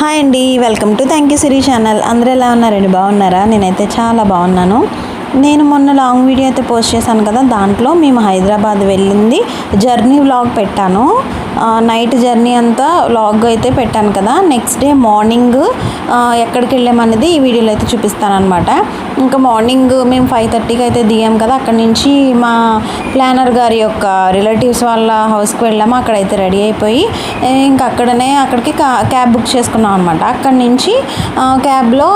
Hi అండి welcome to thank you Siri channel. అందరూ ఎలా ఉన్నారండి? బాగున్నారా? నేనైతే చాలా బాగున్నాను. నేను మొన్న లాంగ్ వీడియో అయితే పోస్ట్ చేశాను కదా దాంట్లో మేము హైదరాబాద్ వెళ్ళింది జర్నీ వ్లాగ్ పెట్టాను. నైట్ జర్నీ అంతా లాగ్ అయితే పెట్టాను కదా. నెక్స్ట్ డే మార్నింగ్ ఎక్కడికి వెళ్ళామనేది ఈ వీడియోలో అయితే చూపిస్తానమాట ఇంకా మార్నింగ్ మేము ఫైవ్ థర్టీకి అయితే దిగాం కదా. అక్కడి నుంచి మా ప్లానర్ గారి యొక్క రిలేటివ్స్ వాళ్ళ హౌస్కి వెళ్ళాము. అక్కడైతే రెడీ అయిపోయి ఇంకా అక్కడనే అక్కడికి క్యాబ్ బుక్ చేసుకున్నాం అనమాట అక్కడి నుంచి క్యాబ్లో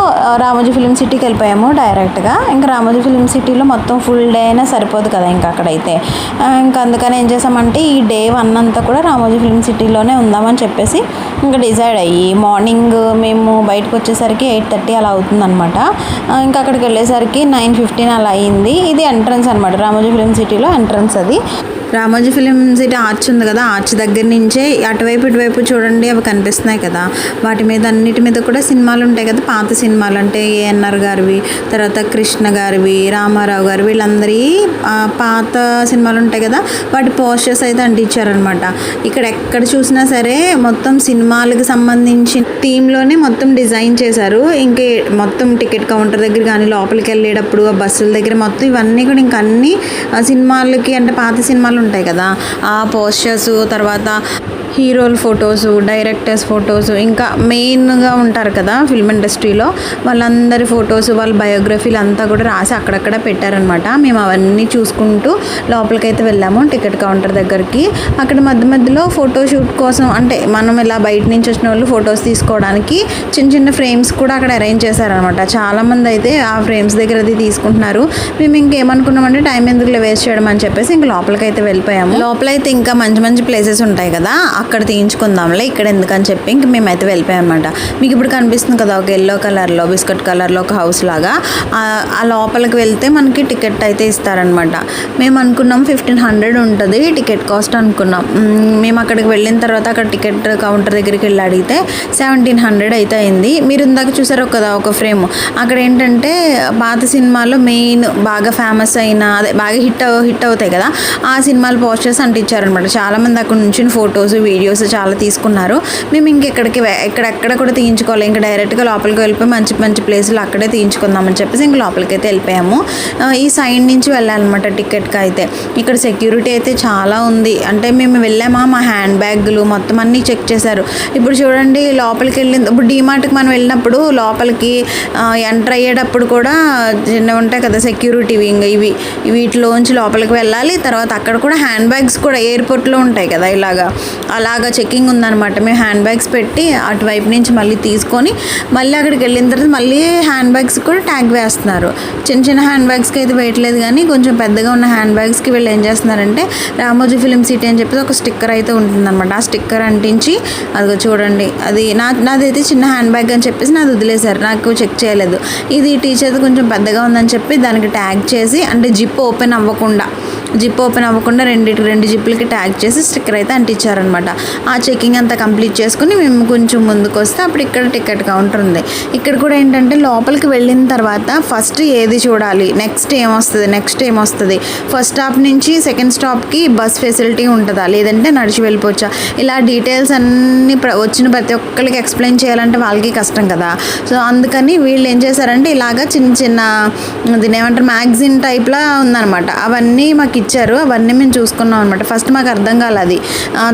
రామోజీ ఫిలిం సిటీకి వెళ్ళిపోయాము డైరెక్ట్గా ఇంకా రామోజీ ఫిలిం సిటీలో మొత్తం ఫుల్ డే అయినా సరిపోదు కదా ఇంకా అక్కడైతే. ఇంకా అందుకని ఏం చేసామంటే ఈ డే వన్ అంతా కూడా రామోజీ ఫిలిం సిటీలోనే ఉందామని చెప్పేసి ఇంకా డిసైడ్ అయ్యి మార్నింగ్ మేము బయటకు వచ్చేసరికి ఎయిట్ థర్టీ అలా అవుతుందన్నమాట. ఇంకా అక్కడికి వెళ్ళేసరికి నైన్ ఫిఫ్టీన్ అలా అయింది. ఇది ఎంట్రన్స్ అనమాట రామోజీ ఫిలిం సిటీలో ఎంట్రన్స్ అది. రామోజీ ఫిలిం సిటీ ఆర్చ్ ఉంది కదా ఆర్చ్ దగ్గర నుంచే అటువైపు ఇటువైపు చూడండి అవి కనిపిస్తున్నాయి కదా. వాటి మీద అన్నిటి మీద కూడా సినిమాలు ఉంటాయి కదా పాత సినిమాలు. అంటే ఏఎన్ఆర్ గారివి తర్వాత కృష్ణ గారివి రామారావు గారు వీళ్ళందరి పాత సినిమాలు ఉంటాయి కదా వాటి పోస్టర్స్ అయితే అంటించారనమాట ఇక్కడ ఎక్కడ చూసినా సరే మొత్తం సినిమాలకు సంబంధించిన థీమ్లోనే మొత్తం డిజైన్ చేశారు. ఇంకే మొత్తం టికెట్ కౌంటర్ దగ్గర కానీ లోపలికి వెళ్ళేటప్పుడు ఆ బస్సుల దగ్గర మొత్తం ఇవన్నీ కూడా ఇంకా అన్ని సినిమాలకి అంటే పాత సినిమాలు ఉంటాయి కదా. ఆ పోస్టర్స్ తర్వాత హీరోల ఫొటోస్ డైరెక్టర్స్ ఫొటోస్ ఇంకా మెయిన్గా ఉంటారు కదా ఫిల్మ్ ఇండస్ట్రీలో వాళ్ళందరి ఫొటోస్ వాళ్ళ బయోగ్రఫీలు అంతా కూడా రాసి అక్కడక్కడ పెట్టారనమాట. మేము అవన్నీ చూసుకుంటూ లోపలికైతే వెళ్ళాము టికెట్ కౌంటర్ దగ్గరికి. అక్కడ మధ్య మధ్యలో ఫోటో షూట్ కోసం అంటే మనం ఇలా బయట నుంచి వచ్చిన వాళ్ళు ఫొటోస్ తీసుకోవడానికి చిన్న చిన్న ఫ్రేమ్స్ కూడా అక్కడ అరేంజ్ చేశారనమాట. చాలామంది అయితే ఆ ఫ్రేమ్స్ దగ్గర అది తీసుకుంటున్నారు. మేము ఇంకేమనుకున్నామంటే టైం ఎందుకు వేస్ట్ చేయడం? అని చెప్పేసి ఇంక లోపలికైతే వెళ్ళిపోయాము. లోపలైతే ఇంకా మంచి మంచి ప్లేసెస్ ఉంటాయి కదా అక్కడ తీయించుకుందాంలే ఇక్కడ ఎందుకని చెప్పి ఇంక మేమైతే వెళ్ళిపోయాం అనమాట మీకు ఇప్పుడు కనిపిస్తుంది కదా ఒక ఎల్లో కలర్లో బిస్కెట్ కలర్లో ఒక హౌస్ లాగా. ఆ- లోపలికి వెళ్తే మనకి టికెట్ అయితే ఇస్తారనమాట మేము అనుకున్నాం ఫిఫ్టీన్ హండ్రెడ్ ఉంటుంది టికెట్ కాస్ట్ అనుకున్నాం. మేము అక్కడికి వెళ్ళిన తర్వాత అక్కడ టికెట్ కౌంటర్ దగ్గరికి వెళ్ళి అడిగితే సెవెంటీన్ హండ్రెడ్ అయితే అయింది. మీరు ఇందాక చూసారు కదా ఒక ఫ్రేమ్ అక్కడ ఏంటంటే పాత సినిమాలో మెయిన్ బాగా ఫేమస్ అయిన అదే బాగా హిట్ హిట్ అవుతాయి కదా ఆ సినిమాలు పోస్టర్స్ అంటించారనమాట చాలామంది అక్కడ నుంచి ఫొటోస్ వీడియోస్ చాలా తీసుకున్నారు. మేము ఇంకెక్కడికి ఎక్కడెక్కడ కూడా తీయించుకోవాలి ఇంకా డైరెక్ట్గా లోపలికి వెళ్ళిపోయి మంచి మంచి ప్లేసులు అక్కడే తీయించుకుందామని చెప్పేసి ఇంక లోపలికి అయితే వెళ్ళిపోయాము ఈ సైడ్ నుంచి వెళ్ళాలన్నమాట టికెట్కి అయితే. ఇక్కడ సెక్యూరిటీ అయితే చాలా ఉంది. అంటే మేము వెళ్ళామా? మా హ్యాండ్ బ్యాగులు మొత్తం అన్నీ చెక్ చేశారు. ఇప్పుడు చూడండి లోపలికి వెళ్ళింది. ఇప్పుడు డీమార్ట్కి మనం వెళ్ళినప్పుడు లోపలికి ఎంటర్ అయ్యేటప్పుడు కూడా చిన్న ఉంటాయి కదా సెక్యూరిటీ ఇంక ఇవి వీటిలోంచి లోపలికి వెళ్ళాలి. తర్వాత అక్కడ కూడా హ్యాండ్ బ్యాగ్స్ కూడా ఎయిర్పోర్ట్లో ఉంటాయి కదా ఇలాగా. అలాగా చెకింగ్ ఉందన్నమాట. మేము హ్యాండ్ బ్యాగ్స్ పెట్టి అటువైపు నుంచి మళ్ళీ తీసుకొని మళ్ళీ అక్కడికి వెళ్ళిన తర్వాత మళ్ళీ హ్యాండ్ బ్యాగ్స్ కూడా ట్యాగ్ వేస్తున్నారు. చిన్న చిన్న హ్యాండ్ బ్యాగ్స్కి అయితే వేయట్లేదు కానీ కొంచెం పెద్దగా ఉన్న హ్యాండ్ బ్యాగ్స్కి వీళ్ళు ఏం చేస్తున్నారంటే రామోజీ ఫిలిం సిటీ అని చెప్పి ఒక స్టిక్కర్ అయితే ఉంటుందన్నమాట. ఆ స్టిక్కర్ అంటించి అదిగో చూడండి అది నా నాదైతే చిన్న హ్యాండ్ బ్యాగ్ అని చెప్పేసి నాది వదిలేశారు. నాకు చెక్ చేయలేదు. ఇది టీచర్ కొంచెం పెద్దగా ఉందని చెప్పి దానికి ట్యాగ్ చేసి అంటే జిప్ ఓపెన్ అవ్వకుండా జిప్ ఓపెన్ అవ్వకుండా రెండింటికి రెండు జిప్పులకి ట్యాగ్ చేసి స్టిక్కర్ అయితే అంటించారనమాట. ఆ చెకింగ్ అంతా కంప్లీట్ చేసుకుని మేము కొంచెం ముందుకు వస్తే అప్పుడు ఇక్కడ టికెట్ కౌంటర్ ఉంది. ఇక్కడ కూడా ఏంటంటే లోపలికి వెళ్ళిన తర్వాత ఫస్ట్ ఏది చూడాలి? నెక్స్ట్ ఏమొస్తుంది? నెక్స్ట్ ఏమొస్తుంది? ఫస్ట్ స్టాప్ నుంచి సెకండ్ స్టాప్కి బస్ ఫెసిలిటీ ఉంటుందా? లేదంటే నడిచి వెళ్ళిపోవచ్చా? ఇలా డీటెయిల్స్ అన్నీ ప్ర- వచ్చిన ప్రతి ఒక్కరికి ఎక్స్ప్లెయిన్ చేయాలంటే వాళ్ళకి కష్టం కదా. సో అందుకని వీళ్ళు ఏం చేశారంటే ఇలాగ చిన్న చిన్న దీని ఏమంటారు మ్యాగజైన్ టైప్లా ఉందన్నమాట అవన్నీ మాకు ఇచ్చారు. అవన్నీ మేము చూసుకున్నాం అనమాట ఫస్ట్ మాకు అర్థం కాలేదు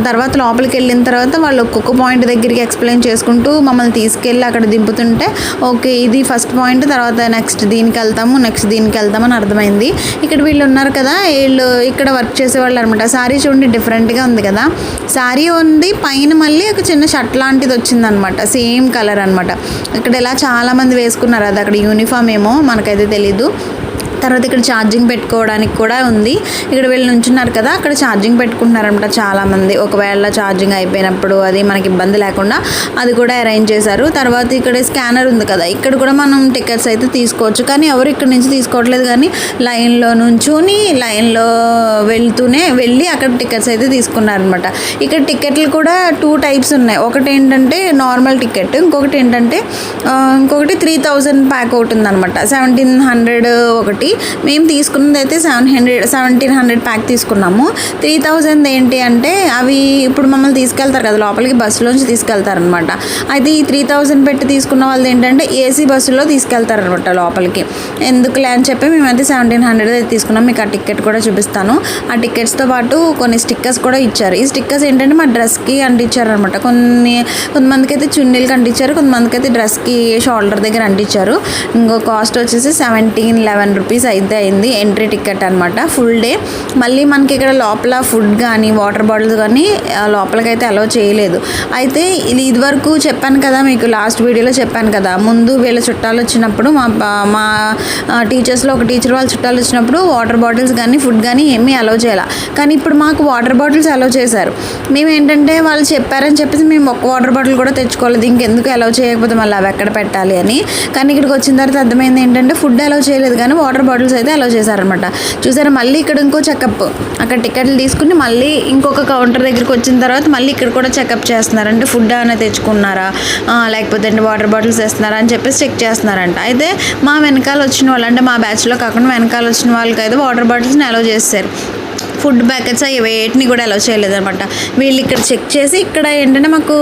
తర్వాత లోపలికి వెళ్ళిన తర్వాత వాళ్ళు ఒక్కొక్క పాయింట్ దగ్గరికి ఎక్స్ప్లెయిన్ చేసుకుంటూ మమ్మల్ని తీసుకెళ్ళి అక్కడ దింపుతుంటే ఓకే ఇది ఫస్ట్ పాయింట్ తర్వాత నెక్స్ట్ దీనికి వెళ్తాము నెక్స్ట్ దీనికి వెళ్తామని అర్థమైంది. ఇక్కడ వీళ్ళు ఉన్నారు కదా వీళ్ళు ఇక్కడ వర్క్ చేసేవాళ్ళు అనమాట శారీ చూడండి డిఫరెంట్గా ఉంది కదా. శారీ ఉంది పైన మళ్ళీ ఒక చిన్న షర్ట్ లాంటిది వచ్చిందనమాట సేమ్ కలర్ అనమాట ఇక్కడ ఇలా చాలామంది వేసుకున్నారు. అది అక్కడ యూనిఫామ్ ఏమో మనకైతే తెలీదు. తర్వాత ఇక్కడ ఛార్జింగ్ పెట్టుకోవడానికి కూడా ఉంది. ఇక్కడ వీళ్ళు నుంచున్నారు కదా అక్కడ ఛార్జింగ్ పెట్టుకుంటున్నారనమాట చాలామంది. ఒకవేళ ఛార్జింగ్ అయిపోయినప్పుడు అది మనకి ఇబ్బంది లేకుండా అది కూడా అరేంజ్ చేశారు. తర్వాత ఇక్కడ స్కానర్ ఉంది కదా ఇక్కడ కూడా మనం టికెట్స్ అయితే తీసుకోవచ్చు. కానీ ఎవరు ఇక్కడ నుంచి తీసుకోవట్లేదు కానీ లైన్లో నుంచుని లైన్లో వెళ్తూనే వెళ్ళి అక్కడ టికెట్స్ అయితే తీసుకున్నారనమాట. ఇక్కడ టికెట్లు కూడా టూ టైప్స్ ఉన్నాయి. ఒకటి ఏంటంటే నార్మల్ టికెట్ ఇంకొకటి ఏంటంటే ఇంకొకటి త్రీ థౌజండ్ ప్యాక్ ఒకటి ఉందన్నమాట సెవెంటీన్ హండ్రెడ్ ఒకటి ఉంటాయి మేము తీసుకున్నది అయితే seven hundred seventeen hundred pack తీసుకున్నాము. త్రీ థౌజండ్ ఏంటి అంటే అవి ఇప్పుడు మమ్మల్ని తీసుకెళ్తారు కదా లోపలికి బస్సులోంచి తీసుకెళ్తారనమాట. అయితే ఈ త్రీ థౌజండ్ పెట్టి తీసుకున్న వాళ్ళు ఏంటంటే ఏసీ బస్సులో తీసుకెళ్తారనమాట లోపలికి. ఎందుకులే అని చెప్పి మేమైతే సెవెంటీన్ హండ్రెడ్ అయితే తీసుకున్నాం. మీకు ఆ టికెట్ కూడా చూపిస్తాను. ఆ టికెట్స్తో పాటు కొన్ని స్టిక్కర్స్ కూడా ఇచ్చారు. ఈ స్టిక్కర్స్ ఏంటంటే మా డ్రెస్కి అంటించారనమాట. కొన్ని కొంతమందికి అయితే చున్నీలకి అంటించారు కొంతమందికి అయితే డ్రెస్కి షోల్డర్ దగ్గర అంటించారు. ఇంకో కాస్ట్ వచ్చేసి సెవెంటీన్ లెవెన్ రూపీస్ అయితే అయింది ఎంట్రీ టికెట్ అనమాట ఫుల్ డే మళ్ళీ మనకి ఇక్కడ లోపల ఫుడ్ కానీ వాటర్ బాటిల్స్ కానీ లోపలకైతే లోపలికైతే అలౌ చేయలేదు. అయితే ఇది ఇదివరకు చెప్పాను కదా మీకు లాస్ట్ వీడియోలో చెప్పాను కదా ముందు వీళ్ళ చుట్టాలు వచ్చినప్పుడు మా మా టీచర్స్లో ఒక టీచర్ వాళ్ళ చుట్టాలు వచ్చినప్పుడు వాటర్ బాటిల్స్ కానీ ఫుడ్ కానీ ఏమీ అలౌ చేయాలి. కానీ ఇప్పుడు మాకు వాటర్ బాటిల్స్ అలౌ చేశారు. మేము ఏంటంటే వాళ్ళు చెప్పారని చెప్పేసి మేము ఒక్క వాటర్ బాటిల్ కూడా తెచ్చుకోలేదు ఇంకెందుకు అలౌ చేయకపోతే మళ్ళీ అవి ఎక్కడ పెట్టాలి అని. కానీ ఇక్కడికి వచ్చిన తర్వాత అర్థమైంది ఏంటంటే ఫుడ్ అలౌ చేయలేదు కానీ వాటర్ బాటిల్స్ అయితే అలౌ చేశారనమాట చూసారా మళ్ళీ ఇక్కడ ఇంకో చెకప్ అక్కడ టికెట్లు తీసుకుని మళ్ళీ ఇంకొక కౌంటర్ దగ్గరికి వచ్చిన తర్వాత మళ్ళీ ఇక్కడ కూడా చెకప్ చేస్తున్నారు అంటే ఫుడ్ ఏమైనా తెచ్చుకున్నారా? లేకపోతే అంటే వాటర్ బాటిల్స్ వేస్తున్నారా అని చెప్పేసి చెక్ చేస్తున్నారంట. అయితే మా వెనకాల వచ్చిన వాళ్ళు అంటే మా బ్యాచ్లో కాకుండా వెనకాల వచ్చిన వాళ్ళకి అయితే వాటర్ బాటిల్స్ని అలౌ చేస్తారు ఫుడ్ ప్యాకెట్స్ అవి వేటిని కూడా అలౌ చేయలేదనమాట వీళ్ళు ఇక్కడ చెక్ చేసి ఇక్కడ ఏంటంటే మాకు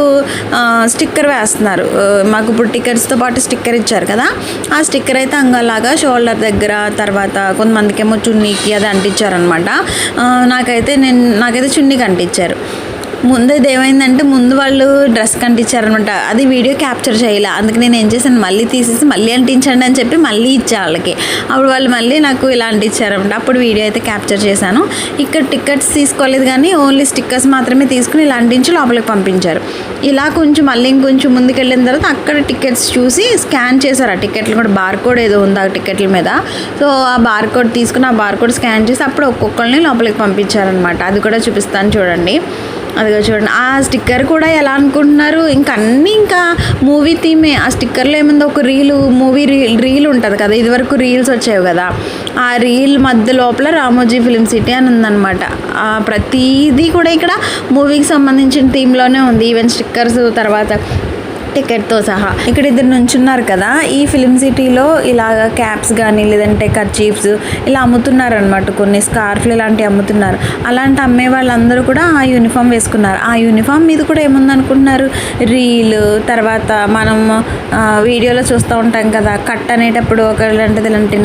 స్టిక్కర్ వేస్తున్నారు. మాకు ఇప్పుడు టికెట్స్తో పాటు స్టిక్కర్ ఇచ్చారు కదా. ఆ స్టిక్కర్ అయితే అంగలాగా షోల్డర్ దగ్గర తర్వాత కొంతమందికి ఏమో చున్నీకి అది అంటించారనమాట నాకైతే నేను నాకైతే చున్నీకి అంటించారు. ముందు ఇది ఏమైందంటే ముందు వాళ్ళు డ్రెస్ కంటించారనమాట అది వీడియో క్యాప్చర్ చేయాలి. అందుకే నేను ఏం చేశాను మళ్ళీ తీసేసి మళ్ళీ అంటించండి అని చెప్పి మళ్ళీ ఇచ్చా వాళ్ళకి. అప్పుడు వాళ్ళు మళ్ళీ నాకు ఇలా అంటించారనమాట అప్పుడు వీడియో అయితే క్యాప్చర్ చేశాను. ఇక్కడ టికెట్స్ తీసుకోలేదు కానీ ఓన్లీ స్టిక్కర్స్ మాత్రమే తీసుకుని ఇలా అంటించి లోపలికి పంపించారు. ఇలా కొంచెం మళ్ళీ ఇంకొంచెం ముందుకు వెళ్ళిన తర్వాత అక్కడ టికెట్స్ చూసి స్కాన్ చేశారు. ఆ టికెట్లు కూడా బార్ కోడ్ ఏదో ఉంది ఆ టికెట్ల మీద. సో ఆ బార్ కోడ్ తీసుకుని ఆ బార్ కోడ్ స్కాన్ చేసి అప్పుడు ఒక్కొక్కరిని లోపలికి పంపించారనమాట. అది కూడా చూపిస్తాను చూడండి. అదిగో చూడండి. ఆ స్టిక్కర్ కూడా ఎలా అనుకుంటున్నారు? ఇంకా అన్నీ ఇంకా మూవీ థీమే ఆ స్టిక్కర్లో ఏముంది? ఒక రీలు మూవీ రీల్ రీల్ ఉంటుంది కదా. ఇదివరకు రీల్స్ వచ్చేవి కదా. ఆ రీల్ మధ్య లోపల రామోజీ ఫిలిం సిటీ అని ఉందన్నమాట. ప్రతిదీ కూడా ఇక్కడ మూవీకి సంబంధించిన థీమ్లోనే ఉంది. ఈవెన్ స్టిక్కర్స్ తర్వాత టికెట్తో సహా. ఇక్కడ ఇద్దరు నుంచున్నారు కదా ఈ ఫిలిం సిటీలో ఇలాగ క్యాప్స్ కానీ లేదంటే కర్చీఫ్స్ ఇలా అమ్ముతున్నారు అనమాట కొన్ని స్కార్ఫ్లు ఇలాంటివి అమ్ముతున్నారు. అలాంటి అమ్మే వాళ్ళందరూ కూడా ఆ యూనిఫామ్ వేసుకున్నారు. ఆ యూనిఫామ్ మీద కూడా ఏముంది అనుకుంటున్నారు రీల్ తర్వాత మనం వీడియోలో చూస్తూ ఉంటాం కదా కట్ అనేటప్పుడు ఒక ఇలాంటిది ఇలాంటి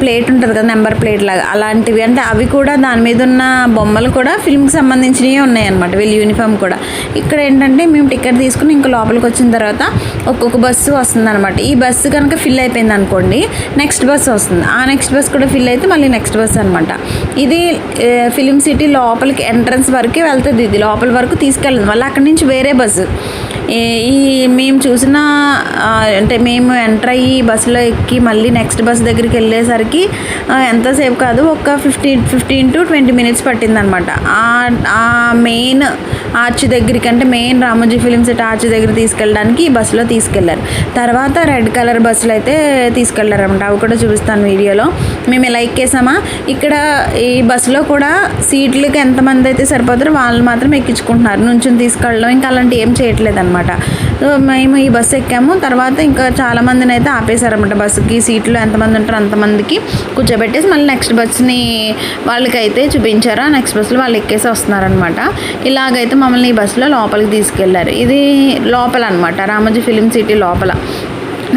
ప్లేట్ ఉంటుంది కదా నెంబర్ ప్లేట్ లాగా. అలాంటివి అంటే అవి కూడా దాని మీద ఉన్న బొమ్మలు కూడా ఫిల్మ్కి సంబంధించినవి ఉన్నాయి అనమాట వీళ్ళ యూనిఫామ్ కూడా. ఇక్కడ ఏంటంటే మేము టికెట్ తీసుకుని ఇంకా లోపలికి వచ్చిన తర్వాత తర్వాత ఒక్కొక్క బస్సు వస్తుంది అనమాట ఈ బస్సు కనుక ఫిల్ అయిపోయింది అనుకోండి నెక్స్ట్ బస్సు వస్తుంది. ఆ నెక్స్ట్ బస్సు కూడా ఫిల్ అయితే మళ్ళీ నెక్స్ట్ బస్సు అనమాట ఇది ఫిలిం సిటీ లోపలికి ఎంట్రన్స్ వరకే వెళ్తుంది ఇది. లోపల వరకు తీసుకెళ్ళదు. మళ్ళీ అక్కడి నుంచి వేరే బస్సు ఈ- ఈ మేము చూసిన అంటే మేము ఎంటర్ అయ్యి బస్సులో ఎక్కి మళ్ళీ నెక్స్ట్ బస్ దగ్గరికి వెళ్ళేసరికి ఎంతసేపు కాదు ఒక fifteen fifteen to twenty minutes పట్టిందనమాట ఆ మెయిన్ ఆర్చ్ దగ్గరికి అంటే main Ramoji film city arch దగ్గర తీసుకెళ్ళడానికి ఈ బస్సులో తీసుకెళ్ళారు తర్వాత రెడ్ కలర్ బస్సులు అయితే తీసుకెళ్ళారు అనమాట అవి కూడా చూపిస్తాను వీడియోలో. మేము ఇలా ఎక్కేసామా? ఇక్కడ ఈ బస్సులో కూడా సీట్లకి ఎంతమంది అయితే సరిపోతారో వాళ్ళు మాత్రం ఎక్కించుకుంటున్నారు. నుంచుని తీసుకెళ్ళడం ఇంకా అలాంటి ఏం చేయట్లేదు అనమాట సో మేము ఈ బస్సు ఎక్కాము. తర్వాత ఇంకా చాలా మందిని అయితే ఆపేశారనమాట బస్సుకి. సీట్లు ఎంతమంది ఉంటారో అంతమందికి కూర్చోబెట్టేసి మళ్ళీ నెక్స్ట్ బస్ని వాళ్ళకైతే చూపించారు. ఆ నెక్స్ట్ బస్సులో వాళ్ళు ఎక్కేసి వస్తున్నారనమాట ఇలాగైతే మమ్మల్ని ఈ బస్సులో లోపలికి తీసుకెళ్ళారు. ఇది లోపల అనమాట రామోజీ ఫిలిం సిటీ లోపల.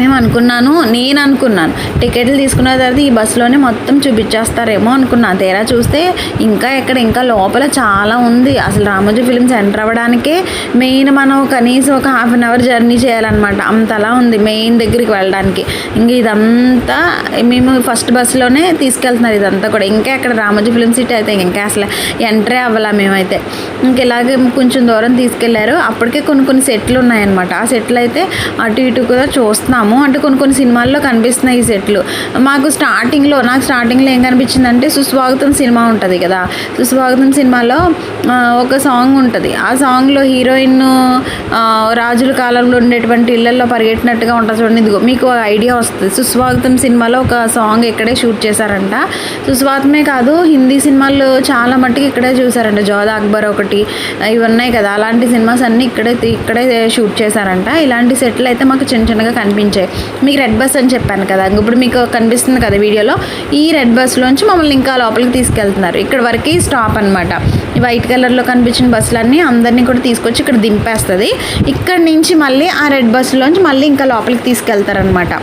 మేము అనుకున్నాను నేను అనుకున్నాను. టికెట్లు తీసుకున్న తర్వాత ఈ బస్సులోనే మొత్తం చూపించేస్తారేమో అనుకున్నాను తీరా చూస్తే ఇంకా ఎక్కడ ఇంకా లోపల చాలా ఉంది. అసలు రామోజీ ఫిలిమ్స్ ఎంటర్ అవ్వడానికే మెయిన్ మనం కనీసం ఒక హాఫ్ అన్ అవర్ జర్నీ చేయాలన్నమాట. అంతలా ఉంది మెయిన్ దగ్గరికి వెళ్ళడానికి. ఇంక ఇదంతా మేము ఫస్ట్ బస్సులోనే తీసుకెళ్తున్నారు ఇదంతా కూడా. ఇంకా ఎక్కడ రామోజీ ఫిలిం సిటీ అయితే ఇంకా అసలు ఎంట్రే అవ్వాలా మేమైతే. ఇంక ఇలాగే కొంచెం దూరం తీసుకెళ్ళారు. అప్పటికే కొన్ని కొన్ని సెట్లు ఉన్నాయన్నమాట. ఆ సెట్లు అయితే అటు ఇటు కూడా చూస్తున్నాము అంటే కొన్ని కొన్ని సినిమాల్లో కనిపిస్తున్నాయి ఈ సెట్లు. మాకు స్టార్టింగ్లో నాకు స్టార్టింగ్లో ఏం కనిపించిందంటే సుస్వాగతం సినిమా ఉంటుంది కదా. సుస్వాగతం సినిమాలో ఒక సాంగ్ ఉంటుంది. ఆ సాంగ్లో హీరోయిన్ రాజుల కాలంలో ఉండేటువంటి ఇళ్ళలో పరిగెట్టినట్టుగా ఉంటుంది చూడండి. ఇదిగో మీకు ఐడియా వస్తుంది. సుస్వాగతం సినిమాలో ఒక సాంగ్ ఇక్కడే షూట్ చేశారంట. సుస్వాగతమే కాదు హిందీ సినిమాలు చాలా మట్టుకు ఇక్కడే చూసారంట జోధా అక్బర్ ఒకటి ఇవి ఉన్నాయి కదా. అలాంటి సినిమాస్ అన్నీ ఇక్కడే ఇక్కడే షూట్ చేశారంట. ఇలాంటి సెట్లు అయితే మాకు చిన్న చిన్నగా కనిపించాయి. వచ్చాయి మీకు రెడ్ బస్ అని చెప్పాను కదా ఇప్పుడు మీకు కనిపిస్తుంది కదా వీడియోలో ఈ రెడ్ బస్సులోంచి మమ్మల్ని ఇంకా లోపలికి తీసుకెళ్తున్నారు. ఇక్కడ వరకు స్టాప్ అనమాట ఈ వైట్ కలర్లో కనిపించిన బస్సులన్నీ అందరినీ కూడా తీసుకొచ్చి ఇక్కడ దింపేస్తుంది. ఇక్కడ నుంచి మళ్ళీ ఆ రెడ్ బస్సులోంచి మళ్ళీ ఇంకా లోపలికి తీసుకెళ్తారనమాట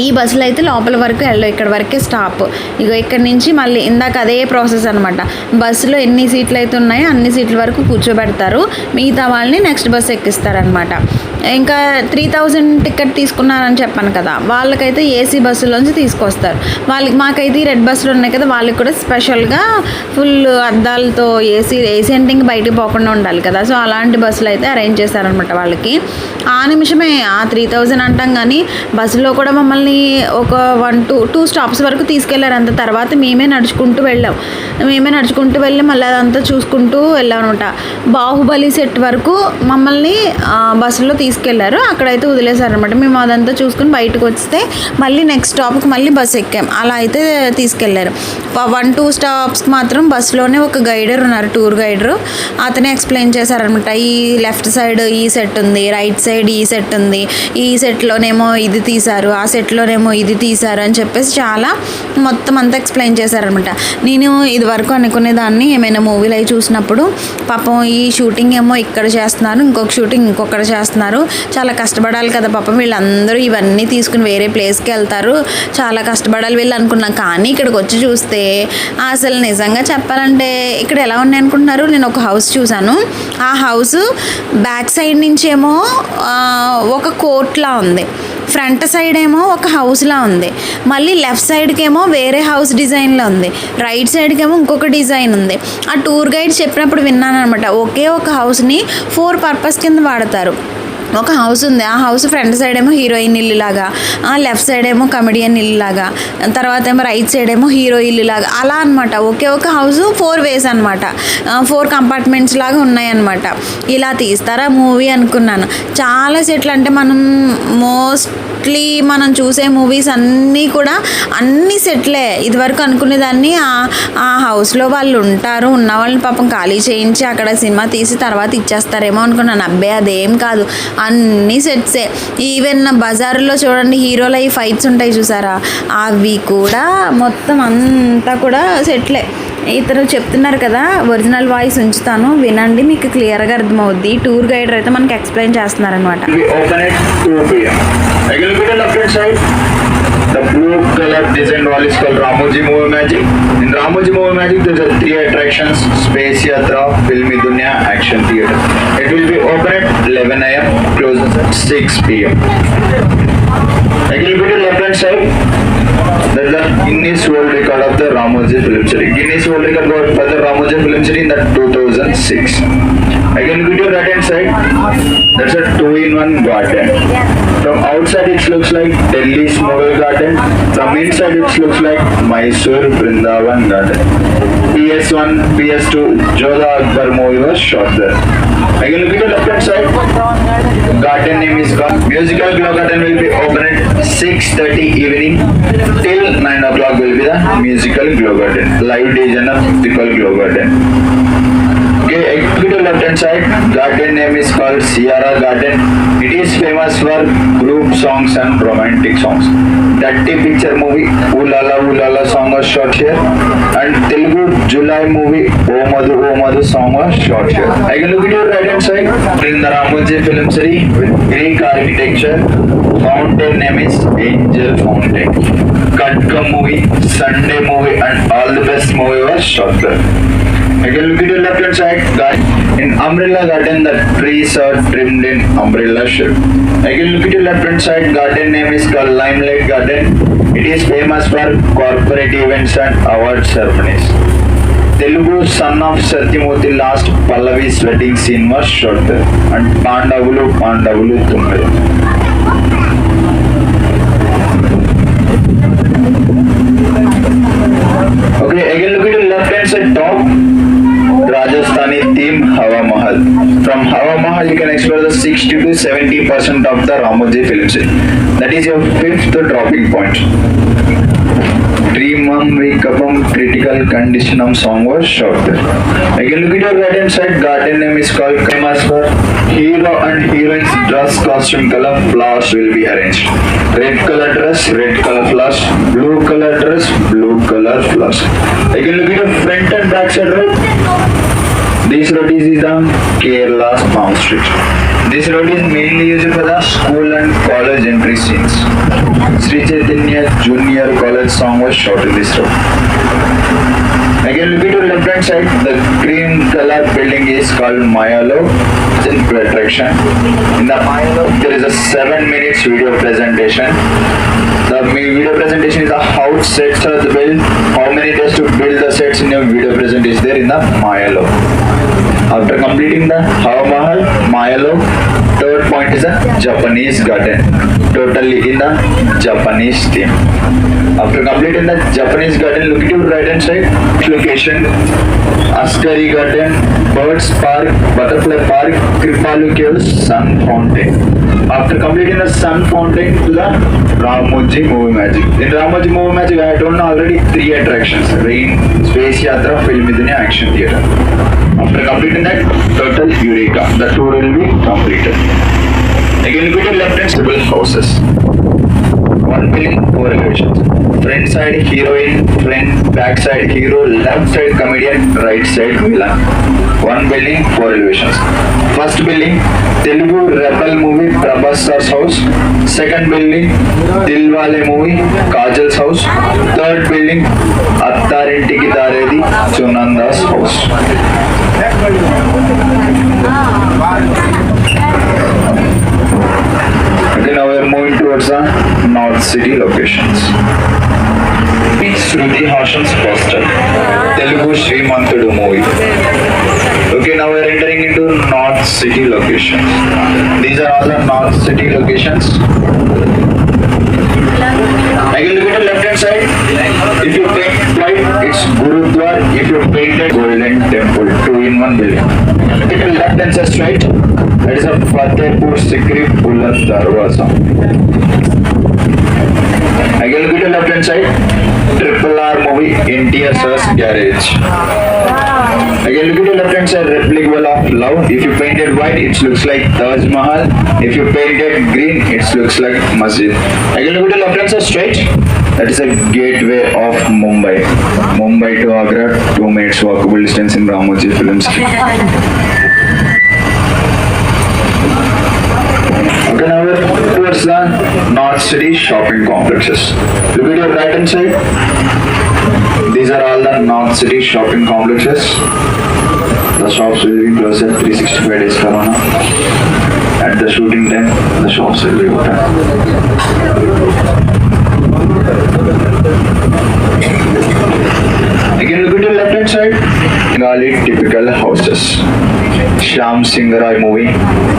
ఈ బస్సులు అయితే లోపల వరకు వెళ్ళవు ఇక్కడ వరకే స్టాప్ ఇగో ఇక్కడ నుంచి మళ్ళీ ఇందాక అదే ప్రాసెస్ అనమాట బస్సులో ఎన్ని సీట్లు అయితే ఉన్నాయో అన్ని సీట్ల వరకు కూర్చోబెడతారు. మిగతా వాళ్ళని నెక్స్ట్ బస్సు ఎక్కిస్తారనమాట ఇంకా త్రీ థౌజండ్ టికెట్ తీసుకున్నారని చెప్పాను కదా వాళ్ళకైతే ఏసీ బస్సులోంచి తీసుకొస్తారు. వాళ్ళకి మాకైతే ఈ రెడ్ బస్సులు ఉన్నాయి కదా వాళ్ళకి కూడా స్పెషల్గా ఫుల్ అద్దాలతో ఏసీ ఏసీ అంటే ఇంక బయటికి పోకుండా ఉండాలి కదా. సో అలాంటి బస్సులు అయితే అరేంజ్ చేశారనమాట వాళ్ళకి. ఆ నిమిషమే ఆ త్రీ థౌజండ్ అంటాం కానీ బస్సులో కూడా మమ్మల్ని ఒక వన్ టూ టూ స్టాప్స్ వరకు తీసుకెళ్ళారు. అంత తర్వాత మేమే నడుచుకుంటూ వెళ్ళాం. మేమే నడుచుకుంటూ వెళ్ళి మళ్ళీ అదంతా చూసుకుంటూ వెళ్ళాం అనమాట బాహుబలి సెట్ వరకు మమ్మల్ని బస్సులో తీసుకు తీసుకెళ్ళారు. అక్కడైతే వదిలేశారనమాట మేము అదంతా చూసుకుని బయటకు వస్తే మళ్ళీ నెక్స్ట్ స్టాప్కి మళ్ళీ బస్సు ఎక్కాం. అలా అయితే తీసుకెళ్ళారు. వన్ టూ స్టాప్స్కి మాత్రం బస్సులోనే ఒక గైడర్ ఉన్నారు టూర్ గైడరు అతనే ఎక్స్ప్లెయిన్ చేశారనమాట ఈ లెఫ్ట్ సైడ్ ఈ సెట్ ఉంది రైట్ సైడ్ ఈ సెట్ ఉంది. ఈ సెట్లోనేమో ఇది తీశారు ఆ సెట్లోనేమో ఇది తీశారు అని చెప్పేసి చాలా మొత్తం అంతా ఎక్స్ప్లెయిన్ చేశారనమాట నేను ఇదివరకు అనుకునేదాన్ని ఏమైనా మూవీలు అవి చూసినప్పుడు పాపం ఈ షూటింగ్ ఏమో ఇక్కడ చేస్తున్నారు ఇంకొక షూటింగ్ ఇంకొకటి చేస్తున్నారు. చాలా కష్టపడాలి కదా పాపం. వీళ్ళందరూ ఇవన్నీ తీసుకుని వేరే ప్లేస్కి వెళ్తారు. చాలా కష్టపడాలి వీళ్ళు అనుకున్నాం. కానీ ఇక్కడికి వచ్చి చూస్తే అసలు నిజంగా చెప్పాలంటే ఇక్కడ ఎలా ఉన్నాయి అనుకుంటున్నారు? నేను ఒక హౌస్ చూశాను. ఆ హౌస్ బ్యాక్ సైడ్ నుంచి ఏమో ఒక కోర్ట్లా ఉంది. ఫ్రంట్ సైడ్ ఏమో ఒక హౌస్లా ఉంది. మళ్ళీ లెఫ్ట్ సైడ్కి ఏమో వేరే హౌస్ డిజైన్లో ఉంది. రైట్ సైడ్కి ఏమో ఇంకొక డిజైన్ ఉంది. ఆ టూర్ గైడ్ చెప్పినప్పుడు విన్నాను అనమాట ఒకే ఒక హౌస్ని ఫోర్ పర్పస్ కింద వాడతారు. ఒక హౌస్ ఉంది. ఆ హౌస్ ఫ్రంట్ సైడ్ ఏమో హీరోయిన్ ఇల్లు లాగా లెఫ్ట్ సైడ్ ఏమో కమెడియన్ ఇల్లు లాగా తర్వాత ఏమో రైట్ సైడ్ ఏమో హీరో ఇల్లు లాగా అలా అనమాట ఒకే ఒక హౌస్ ఫోర్ వేస్ అనమాట ఫోర్ కంపార్ట్మెంట్స్ లాగా ఉన్నాయన్నమాట. ఇలా తీస్తారా మూవీ అనుకున్నాను. చాలా సెట్లు అంటే మనం మోస్ట్ మోస్ట్లీ మనం చూసే మూవీస్ అన్నీ కూడా అన్ని సెట్లే. ఇదివరకు అనుకునేదాన్ని ఆ- హౌస్లో వాళ్ళు ఉంటారు ఉన్న వాళ్ళని పాపం ఖాళీ చేయించి అక్కడ సినిమా తీసి తర్వాత ఇచ్చేస్తారేమో అనుకున్నాను. అబ్బే అదేం కాదు. అన్ని సెట్సే. ఈవెన్ బజారులో చూడండి హీరోల ఈ ఫైట్స్ ఉంటాయి చూసారా? అవి కూడా మొత్తం అంతా కూడా సెట్లే. ఇతను చెప్తున్నారు కదా ఒరిజినల్ వాయిస్ ఉంచుతాను. వినండి మీకు క్లియర్గా అర్థమవుద్ది. టూర్ గైడర్ అయితే మనకి ఎక్స్ప్లెయిన్ చేస్తున్నారనమాట left hand side. The blue color design wall is called Ramoji Movie Magic. In Ramoji Movie Magic, there are three attractions: Space Yatra, Filmi Dunya, Action Theatre. It will be open at 11 a.m. closes at 6 p.m. Again, at the left hand side. There's the Guinness World Record of the Ramoji Film City. Guinness World Record for the Ramoji Film City in the 2006. Again, can at your right hand side. That's a two-in-one garden. From outside it looks like Delhi's Mughal garden. From inside it looks like Mysore Vrindavan garden. PS1, PS2, Jodha Akbar movie was shot there. Again, look at the left hand side. Garden name is God. Musical Glow Garden will be open at 6.30 evening till 9 o'clock will be the Musical Glow Garden. Live DJ of Musical Glow Garden. Okay, executive left hand side, garden name is called Sierra Garden. It is famous for group songs and romantic songs. Dirty Picture movie, Ulala Ulala song was shot here. And Telugu July movie, O Madhu O Madhu song was shot here. I can look at your right hand side, in the Film City with Greek architecture. Fountain name is Angel Fountain. Katka movie, Sunday movie and All the Best movie was shot there. It will be your left hand side guide in umbrella garden the trees are trimmed in umbrella shape. Again look at your left hand side garden name is called Limelight Garden. It is famous for corporate events and award ceremonies. Telugu son of son last Pallavi's wedding scene was shot there. And and Pandavulu, Pandavulu Okay. Again, look at your left hand side top theme Hawa Mahal. From Hawa Mahal you can explore the 60 to 70 percent of the Ramoji film set. That is your fifth dropping point. Dreamam Vikapam critical condition of song was shot there. Again, look at your right hand side. Garden name is called Kamas hero and heroine's dress costume color flowers will be arranged. Red color dress, red color flowers. Blue color dress, blue color flowers. Again, look at your front and back side right. This road is the Kerala's Palm Street. This road is mainly used for the school and college entry scenes. Sri Chaitanya Junior College song was shot in this road. Again, look at your left hand side. The green color building is called Mayalo. It's in attraction. In the Mayalo, there is a seven minutes video presentation. The video presentation is how sets are built, how many days to build the sets in your video presentation there in the Mayalo. After completing the Hava Mahal, Mayalo, third point is a Japanese garden. Totally in the Japanese theme. After completing the Japanese garden, look at your right hand side location. Askari Garden, Birds Park, Butterfly Park, Kripalu Caves, Sun Fountain. After completing the Sun Fountain to the Ramoji Movie Magic. In Ramoji Movie Magic, I told you already three attractions. Rain, Space Yatra, Film Idhini, Action Theatre. After completing that, total Eureka. The tour will be completed. Again, look at left hand civil houses. One building four elevation front side heroine front back side hero left side comedian right side villain one building four elevation first building Telugu rebel movie Prabhas sir house second building Dilwale movie Kajal's house third building Attarintiki Daredi Sunanda's house City locations. Shruti Hashan's poster, Telugu Srimantudu movie. Okay, now we are entering into North City locations. These are all the North City locations. Again, look at the left hand side. If you paint white, it's Gurudwar. If you painted Golden Temple, two in one building. Look at the left hand side straight. That is a Fatehpur Sikri Bulat Darwaza. Again, look at the left hand side. Triple R movie NTR Sir's Garage. Again, look at the left hand side replica of love. If you paint it white, it looks like Taj Mahal. If you paint it green, it looks like Masjid. Again, look at the left hand side straight. That is a gateway of Mumbai. Mumbai to Agra, two minutes walkable distance in Ramoji Film the North City shopping complexes. Look at your right hand side. These are all the North City shopping complexes. The shops will be closed at 365 days corona. At the shooting time, the shops will be open. Again, look at the left hand side. Bengali typical houses. Shyam Singh Rai movie,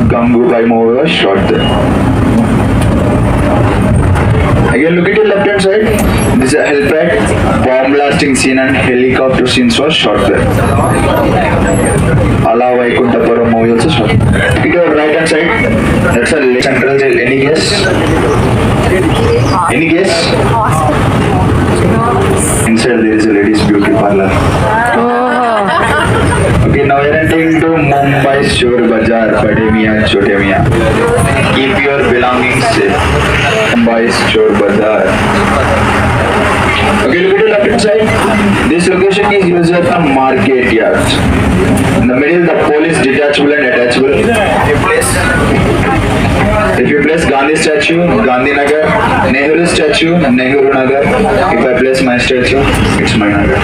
Gangubai movie was shot there. Again, look at your left hand side. This is a helipad, bomb blasting scene and helicopter scenes was shot there. Ala Vaikunthapuram movie also shot. Look at your right hand side. That's a central jail. Any guess? Any guess? Inside there is a ladies beauty parlor. Oh. Okay, now we're entering to Mumbai Shore Bazaar, Bade Mian, Chote Mian. Keep your belongings safe. Mumbai Shore Bazaar. Okay, look at the left hand side. This location is used as a market yard. In the middle, the police detachable and attachable. If you place Gandhi statue, Gandhi Nagar, Nehru statue, Nehru Nagar. If I place my statue, it's my Nagar.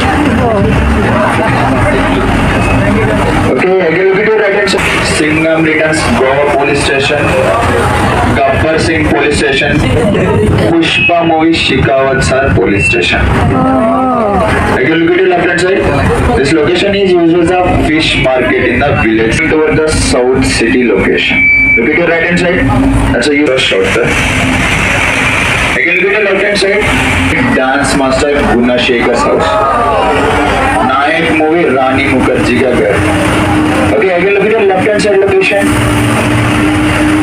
Okay, again look at your right hand side. Police station. Pushpa movie Shikawat Sir police station. Again look at your left hand side. This location is used as a fish market in the village toward the south city location. Look at your right hand side. That's a US shot there. Again look at your left hand side. Dance master Guna Shekhar's house. Nayak movie Rani Mukherjee का घर Set location.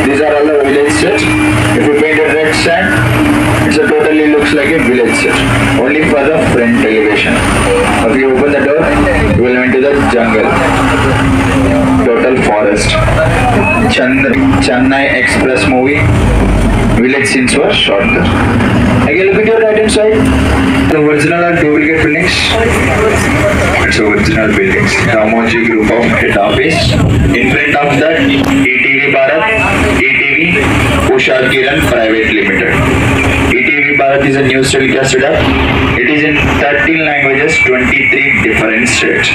These are all the village sets. If you paint a red sand, it totally looks like a village set. Only for the front elevation. If you open the door, you will enter the jungle. Total forest. Chand Chennai Express movie. Village scenes were shot there. Again, look at your right hand side. The original and duplicate buildings. It's original buildings. Ramoji Group of Head Office. In front of that, ETV Bharat, ETV, Usha Kiran Private Limited. ETV Bharat is a news telecast setup. It is in 13 languages, 23 different states.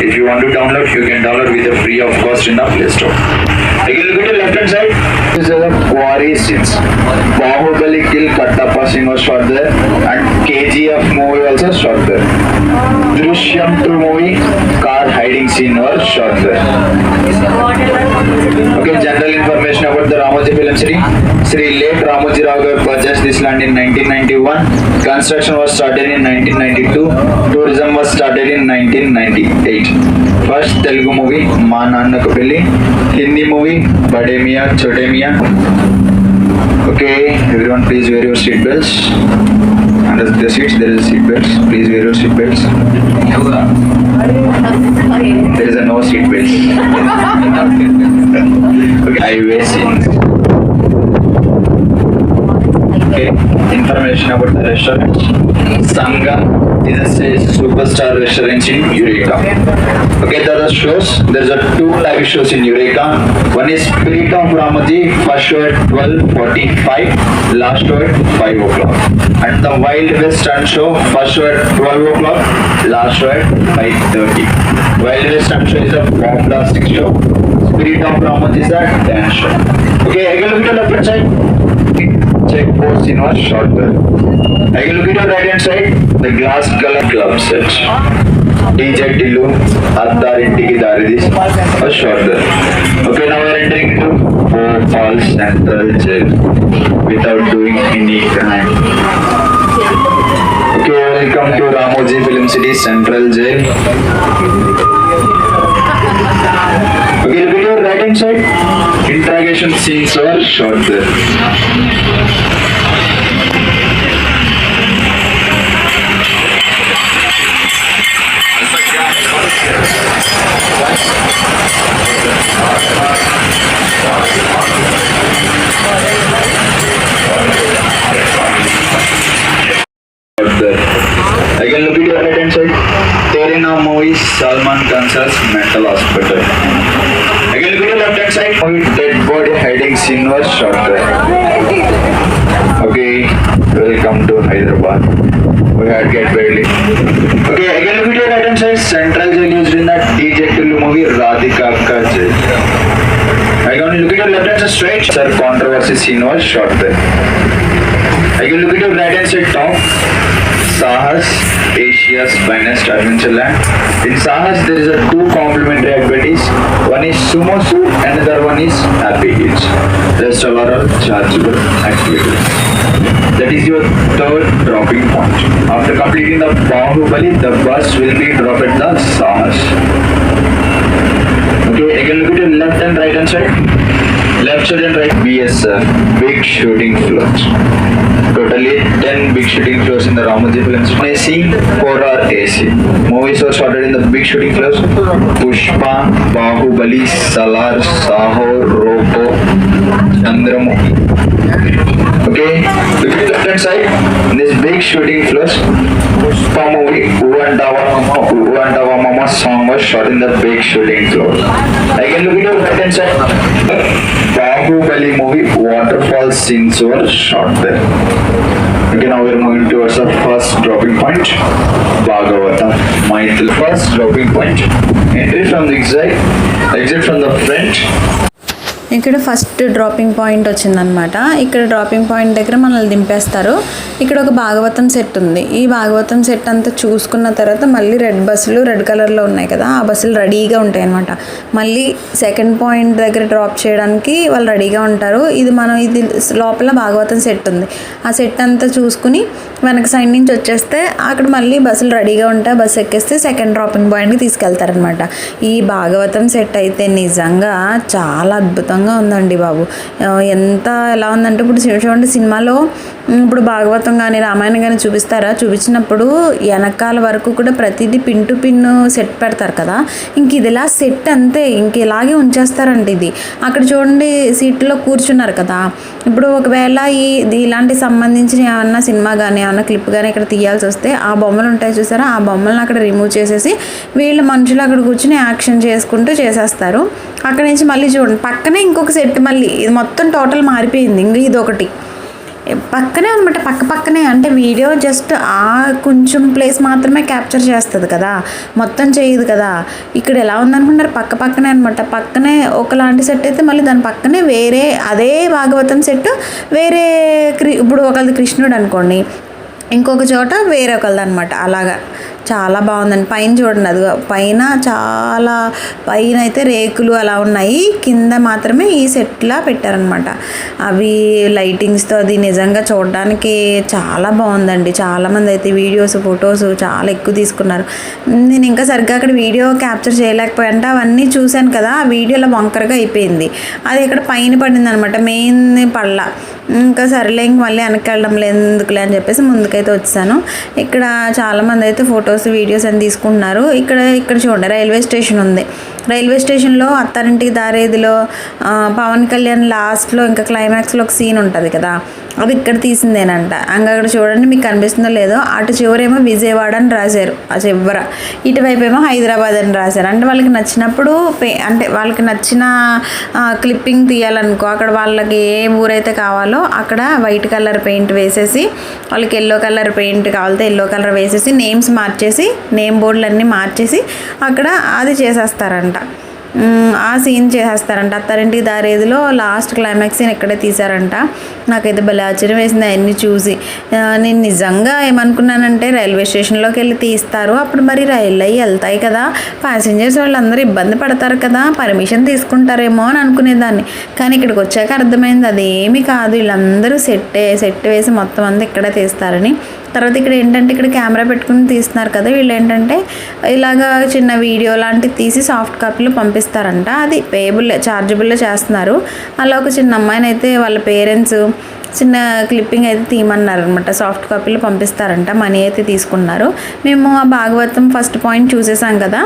If you want to download, you can download with a free of cost in the Play Store. Again, look at the left hand side. This is a quarry scenes. Bahubali kill Kattappa scene was shot there, and KGF movie also shot there. Drishyam 2 movie hiding scene was shot there. Okay, general information about the Ramoji Film City. Sri late Ramoji Rao purchased this land in 1991. Construction was started in 1992. Tourism was started in 1998. First Telugu movie Ma Pelli. Hindi movie Bade Miya Chote Miya. Okay, everyone please wear your seat belts. Under the seats there is seat belts. Please wear your seat belts no seatbelt. okay. I was in. Okay, information about the restaurant. Sangha is a superstar restaurant in Eureka. Okay, there are shows. There's a two live shows in Eureka. One is Spirit of Ramaji, first show at 12.45, last show at 5 o'clock. And the Wild West Stunt Show, first show at 12 o'clock, last show at 5.30. Wild West Stunt Show is a bomb blasting show. Spirit of Ramaji is a dance show. Okay, can look at the side. check force in our short barrel. Again, look at your right hand side, the glass color club set. DJ Dillu, Adar Inti ki dari this, a short. Okay, now we are entering into four falls and the jail without doing any crime. Okay, welcome to Ramoji Film City Central Jail. Hand side. Interrogation scenes were shot there. Can look at your right hand side top. Sahas, Asia's finest adventure land. In Sahas, there is a two complementary activities. One is Sumo Suit, another one is Happy Hills. Rest all are chargeable activities. That is your third dropping point. After completing the Bahubali, the bus will be dropped at the Sahas. Okay, again look at your left and right hand side. Left side and right BSF, big shooting floors. Totally 10 big shooting floors in the Ramoji Films. AC, 4R AC. Movies were shot in the big shooting floors. Pushpa, Bahubali, Salar, Saho, Robo, Chandramukhi. Okay, look at the left hand side. In this big shooting floors, Pushpa movie, Uvandawa Mama, Uvandawa Mama song was shot in the big shooting floor. Again, waterfall scenes were shot there. Okay, now we're moving towards the first dropping point, Bhagavata, Maithil. First dropping point, entry from the exit, exit from the front, ఇక్కడ first dropping point వచ్చిందనమాట ఇక్కడ dropping point దగ్గర మనల్ని దింపేస్తారు. ఇక్కడ ఒక Bhagavatam set ఉంది. ఈ Bhagavatam set అంతా చూసుకున్న తర్వాత మళ్ళీ రెడ్ బస్సులు రెడ్ కలర్లో ఉన్నాయి కదా ఆ బస్సులు రెడీగా ఉంటాయి అనమాట మళ్ళీ సెకండ్ పాయింట్ దగ్గర డ్రాప్ చేయడానికి వాళ్ళు రెడీగా ఉంటారు. ఇది మనం ఇది లోపల భాగవతం సెట్ ఉంది. ఆ సెట్ అంతా చూసుకుని వెనక సైడ్ నుంచి వచ్చేస్తే అక్కడ మళ్ళీ బస్సులు రెడీగా ఉంటాయి. బస్సు ఎక్కేస్తే సెకండ్ డ్రాపింగ్ పాయింట్కి తీసుకెళ్తారనమాట ఈ భాగవతం సెట్ అయితే నిజంగా చాలా అద్భుతంగా ఉందండి బాబు. ఎంత ఎలా ఉందంటే ఇప్పుడు చూడండి సినిమాలో ఇప్పుడు భాగవతం కానీ రామాయణం కానీ చూపిస్తారా? చూపించినప్పుడు వెనకాల వరకు కూడా ప్రతిదీ పిన్ టు పిన్ సెట్ పెడతారు కదా? ఇంక ఇదిలా సెట్ అంతే ఇంక ఇలాగే ఉంచేస్తారండి ఇది. అక్కడ చూడండి సీట్లో కూర్చున్నారు కదా? ఇప్పుడు ఒకవేళ ఈ ఇది ఇలాంటి సంబంధించిన ఏమన్నా సినిమా కానీ ఏమన్నా క్లిప్ కానీ ఇక్కడ తీయాల్సి వస్తే ఆ బొమ్మలు ఉంటాయి చూసారా? ఆ బొమ్మలను అక్కడ రిమూవ్ చేసేసి వీళ్ళ మనుషులు అక్కడ కూర్చుని యాక్షన్ చేసుకుంటూ చేసేస్తారు. అక్కడ నుంచి మళ్ళీ చూడండి పక్కనే ఇంకొక సెట్ మళ్ళీ ఇది మొత్తం టోటల్ మారిపోయింది. ఇంక ఇది ఒకటి. పక్కనే అనమాట పక్క పక్కనే. అంటే వీడియో జస్ట్ ఆ కొంచెం ప్లేస్ మాత్రమే క్యాప్చర్ చేస్తుంది కదా. మొత్తం చేయదు కదా. ఇక్కడ ఎలా ఉందనుకుంటారు? పక్క పక్కనే అనమాట పక్కనే ఒకలాంటి సెట్ అయితే మళ్ళీ దాని పక్కనే వేరే అదే భాగవతం సెట్ వేరే క్రి ఇప్పుడు ఒకళ్ళది కృష్ణుడు అనుకోండి. ఇంకొక చోట వేరే ఒకళ్ళది అనమాట అలాగా. చాలా బాగుందండి. పైన చూడండి అది పైన చాలా పైన అయితే రేకులు అలా ఉన్నాయి. కింద మాత్రమే ఈ సెట్లా పెట్టారనమాట. అవి లైటింగ్స్తో అది నిజంగా చూడడానికి చాలా బాగుందండి. చాలామంది అయితే వీడియోస్ ఫొటోస్ చాలా ఎక్కువ తీసుకున్నారు. నేను ఇంకా సరిగ్గా అక్కడ వీడియో క్యాప్చర్ చేయలేకపోయానంటే అవన్నీ చూశాను కదా ఆ వీడియోలో వంకరగా అయిపోయింది. అది ఇక్కడ పైన పడింది అనమాట మెయిన్ పళ్ళ. ఇంకా సరేలే ఇంక మళ్ళీ వెనక్కి వెళ్ళడం లేదు ఎందుకులే అని చెప్పేసి ముందుకైతే వచ్చాను. ఇక్కడ చాలామంది అయితే ఫొటోస్ వీడియోస్ అని తీసుకుంటున్నారు. ఇక్కడ ఇక్కడ చూడండి రైల్వే స్టేషన్ ఉంది. రైల్వే స్టేషన్లో అత్తారింటికి దారేదిలో పవన్ కళ్యాణ్ లాస్ట్లో ఇంకా క్లైమాక్స్లో ఒక సీన్ ఉంటుంది కదా. అది ఇక్కడ తీసిందేనంట. ఇంకా అక్కడ చూడండి మీకు కనిపిస్తుందో లేదో. అటు చివరేమో విజయవాడ అని రాశారు. ఆ చివర. ఇటువైపు ఏమో హైదరాబాద్ అని రాశారు. అంటే వాళ్ళకి నచ్చినప్పుడు అంటే వాళ్ళకి నచ్చిన క్లిప్పింగ్ తీయాలనుకో. అక్కడ వాళ్ళకి ఏ ఊరైతే కావాలో అక్కడ వైట్ కలర్ పెయింట్ వేసేసి వాళ్ళకి ఎల్లో కలర్ పెయింట్ కావాలితే ఎల్లో కలర్ వేసేసి నేమ్స్ మార్చి మార్చేసి నేమ్ బోర్డులన్నీ మార్చేసి అక్కడ అది చేసేస్తారంట. ఆ సీన్ చేసేస్తారంట. అత్తారింటికి దారేదిలో లాస్ట్ క్లైమాక్స్ సీన్ ఇక్కడే తీశారంట. నాకైతే భలే ఆశ్చర్యం వేసింది అవన్నీ చూసి. నేను నిజంగా ఏమనుకున్నానంటే రైల్వే స్టేషన్లోకి వెళ్ళి తీస్తారు. అప్పుడు మరి రైళ్ళు అవి వెళ్తాయి కదా. ప్యాసింజర్స్ వాళ్ళందరూ ఇబ్బంది పడతారు కదా. పర్మిషన్ తీసుకుంటారేమో అని అనుకునేదాన్ని. కానీ ఇక్కడికి వచ్చాక అర్థమైంది అదేమీ కాదు. వీళ్ళందరూ సెట్ సెట్ వేసి మొత్తం అంతా ఇక్కడే తీస్తారని. తర్వాత ఇక్కడ ఏంటంటే ఇక్కడ కెమెరా పెట్టుకుని తీస్తున్నారు కదా వీళ్ళు ఏంటంటే ఇలాగా చిన్న వీడియో లాంటివి తీసి సాఫ్ట్ కాపీలో పంపిస్తారంట. అది పేబుల్ చార్జబుల్లో చేస్తున్నారు. అలా ఒక చిన్న అమ్మాయిని అయితే వాళ్ళ పేరెంట్స్ చిన్న క్లిప్పింగ్ అయితే తీయమన్నారు అనమాట సాఫ్ట్ కాపీలు పంపిస్తారంట మనీ అయితే తీసుకున్నారు. మేము ఆ భాగవతం ఫస్ట్ పాయింట్ చూసేసాం కదా.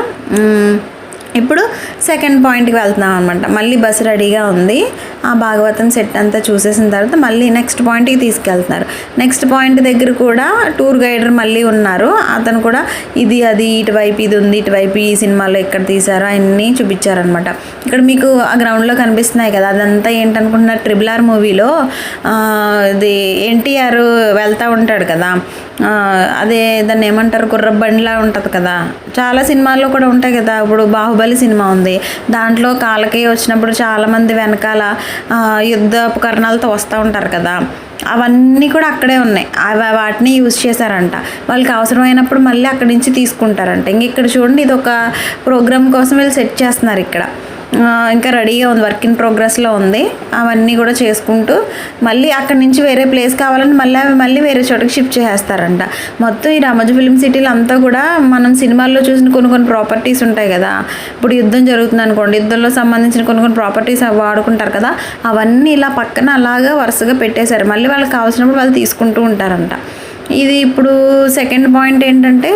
ఇప్పుడు సెకండ్ పాయింట్కి వెళ్తున్నాం అనమాట మళ్ళీ బస్సు రెడీగా ఉంది. ఆ భాగవతం సెట్ అంతా చూసేసిన తర్వాత మళ్ళీ నెక్స్ట్ పాయింట్కి తీసుకెళ్తున్నారు. నెక్స్ట్ పాయింట్ దగ్గర కూడా టూర్ గైడర్ మళ్ళీ ఉన్నారు. అతను కూడా ఇది అది ఇటువైపు ఇది ఉంది ఇటువైపు ఈ సినిమాలో ఎక్కడ తీసారో అన్నీ చూపించారనమాట ఇక్కడ మీకు ఆ గ్రౌండ్లో కనిపిస్తున్నాయి కదా అదంతా ఏంటనుకుంటున్నారు? ట్రిబుల్ ఆర్ మూవీలో ఇది ఎన్టీఆర్ వెళ్తూ ఉంటాడు కదా. అదే దాన్ని ఏమంటారు? కుర్ర బండిలా ఉంటుంది కదా. చాలా సినిమాల్లో కూడా ఉంటాయి కదా. ఇప్పుడు బాహుబలి సినిమా ఉంది. దాంట్లో కాలకి వచ్చినప్పుడు చాలామంది వెనకాల యుద్ధ ఉపకరణాలతో వస్తూ ఉంటారు కదా. అవన్నీ కూడా అక్కడే ఉన్నాయి. అవి వాటిని యూజ్ చేశారంట. వాళ్ళకి అవసరమైనప్పుడు మళ్ళీ అక్కడి నుంచి తీసుకుంటారంట. ఇంక ఇక్కడ చూడండి ఇది ఒక ప్రోగ్రామ్ కోసం వీళ్ళు సెట్ చేస్తున్నారు ఇక్కడ. ఇంకా రెడీగా ఉంది వర్క్ ఇన్ ప్రోగ్రెస్లో ఉంది. అవన్నీ కూడా చేసుకుంటూ మళ్ళీ అక్కడి నుంచి వేరే ప్లేస్ కావాలని మళ్ళీ మళ్ళీ వేరే చోటకి షిఫ్ట్ చేసేస్తారంట. మొత్తం ఈ రామోజీ ఫిల్మ్ సిటీలు అంతా కూడా మనం సినిమాల్లో చూసిన కొన్ని కొన్ని ప్రాపర్టీస్ ఉంటాయి కదా. ఇప్పుడు యుద్ధం జరుగుతుంది అనుకోండి యుద్ధంలో సంబంధించిన కొన్ని కొన్ని ప్రాపర్టీస్ అవి వాడుకుంటారు కదా అవన్నీ ఇలా పక్కన అలాగా వరుసగా పెట్టేశారు. మళ్ళీ వాళ్ళకి కావాల్సినప్పుడు వాళ్ళు తీసుకుంటూ ఉంటారంట. ఇది ఇప్పుడు సెకండ్ పాయింట్ ఏంటంటే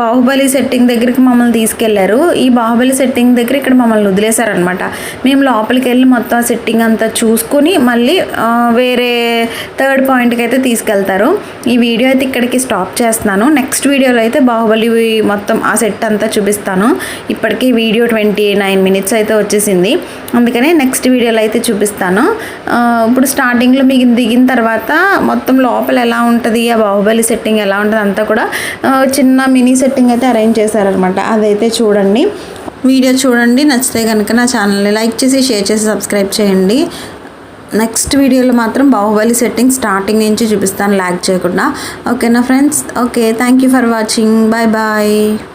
బాహుబలి సెట్టింగ్ దగ్గరికి మమ్మల్ని తీసుకెళ్ళారు. ఈ బాహుబలి సెట్టింగ్ దగ్గర ఇక్కడ మమ్మల్ని వదిలేశారనమాట మేము లోపలికి వెళ్ళి మొత్తం సెట్టింగ్ అంతా చూసుకుని మళ్ళీ వేరే థర్డ్ పాయింట్కి అయితే తీసుకెళ్తారు. ఈ వీడియో అయితే ఇక్కడికి స్టాప్ చేస్తున్నాను. నెక్స్ట్ వీడియోలో అయితే బాహుబలి మొత్తం ఆ సెట్ అంతా చూపిస్తాను. ఇప్పటికీ వీడియో ట్వంటీ నైన్ మినిట్స్ అయితే వచ్చేసింది. అందుకనే నెక్స్ట్ వీడియోలో అయితే చూపిస్తాను. ఇప్పుడు స్టార్టింగ్లో మీకు దిగిన తర్వాత మొత్తం లోపల ఎలా ఉంటుంది ఆ బాహుబలి సెట్టింగ్ ఎలా ఉంటుంది అంతా కూడా చిన్న మినీ సెట్టింగ్ అయితే అరేంజ్ చేశారనమాట అదైతే చూడండి. వీడియో చూడండి. నచ్చితే కనుక నా ఛానల్ని లైక్ చేసి షేర్ చేసి సబ్స్క్రైబ్ చేయండి. నెక్స్ట్ వీడియోలో మాత్రం బాహుబలి సెట్టింగ్ స్టార్టింగ్ నుంచి చూపిస్తాను ల్యాక్ చేయకుండా. ఓకేనా friends okay thank you for watching bye bye